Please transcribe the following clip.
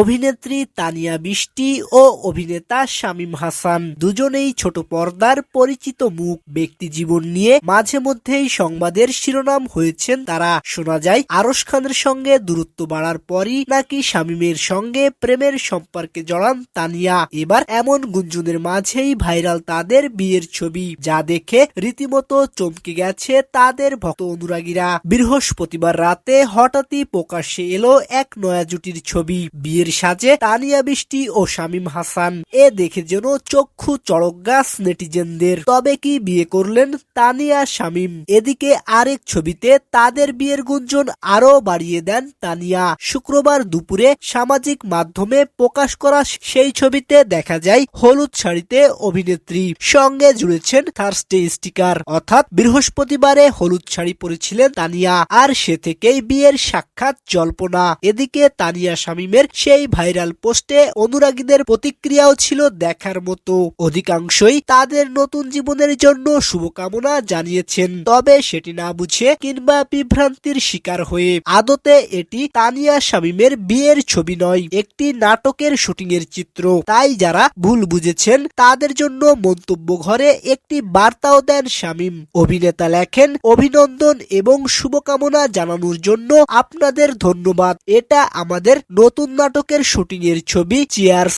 অভিনেত্রী তানিয়া বৃষ্টি ও অভিনেতা শামীম হাসান দুজনেই ছোট পর্দার পরিচিত মুখ, ব্যক্তি জীবন নিয়ে মাঝে মধ্যেই সংবাদের শিরোনাম হয়েছেন তারা। শোনা যায়, আরশ খানের সঙ্গে দূরত্ব বাড়ার পরই নাকি শামীমের সঙ্গে প্রেমের সম্পর্কে জড়ান তানিয়া। এবার এমন গুঞ্জনের মাঝেই ভাইরাল তাদের বিয়ের ছবি, যা দেখে রীতিমতো চমকে গেছে তাদের ভক্ত অনুরাগীরা। বৃহস্পতিবার রাতে হঠাৎই প্রকাশ্যে এলো এক নয়া জুটির ছবি বিয়ের সাজে তানিয়া বৃষ্টি ও শামীম হাসান। এ দেখে যেন চক্ষু চড়ক গাছ নেটিজেনদের। তবে কি বিয়ে করলেন তানিয়া শামীম? এদিকে আরেক ছবিতে তাদের বিয়ের গুঞ্জন আরও বাড়িয়ে দেন তানিয়া। শুক্রবার দুপুরে সামাজিক মাধ্যমে প্রকাশ করা সেই ছবিতে দেখা যায় হলুদ শাড়িতে অভিনেত্রী। সঙ্গে জুড়েছেন থার্সডে স্টিকার। অর্থাৎ বৃহস্পতিবারে হলুদ শাড়ি পরেছিলেন তানিয়া। আর সে থেকেই বিয়ের সাক্ষাৎ জল্পনা। এদিকে তানিয়া শামীমের সেই ভাইরাল পোস্টে অনুরাগীদের প্রতিক্রিয়াও ছিল দেখার মতো। অধিকাংশই তাদের নতুন জীবনের জন্য শুভকামনা জানিয়েছেন। তবে সেটি না বুঝে কিংবা বিভ্রান্তির শিকার হয়ে আদতে এটি তানিয়া শামীমের বিয়ের ছবি নয়, একটি নাটকের শুটিং এর চিত্র। তাই যারা ভুল বুঝেছেন, তাদের জন্য মন্তব্য ঘরে একটি বার্তাও দেন শামীম। অভিনেতা লেখেন, অভিনন্দন এবং শুভকামনা জানানোর জন্য আপনাদের ধন্যবাদ। এটা আমাদের নতুন নাটকের শুটিংয়ের ছবি চিয়ার্স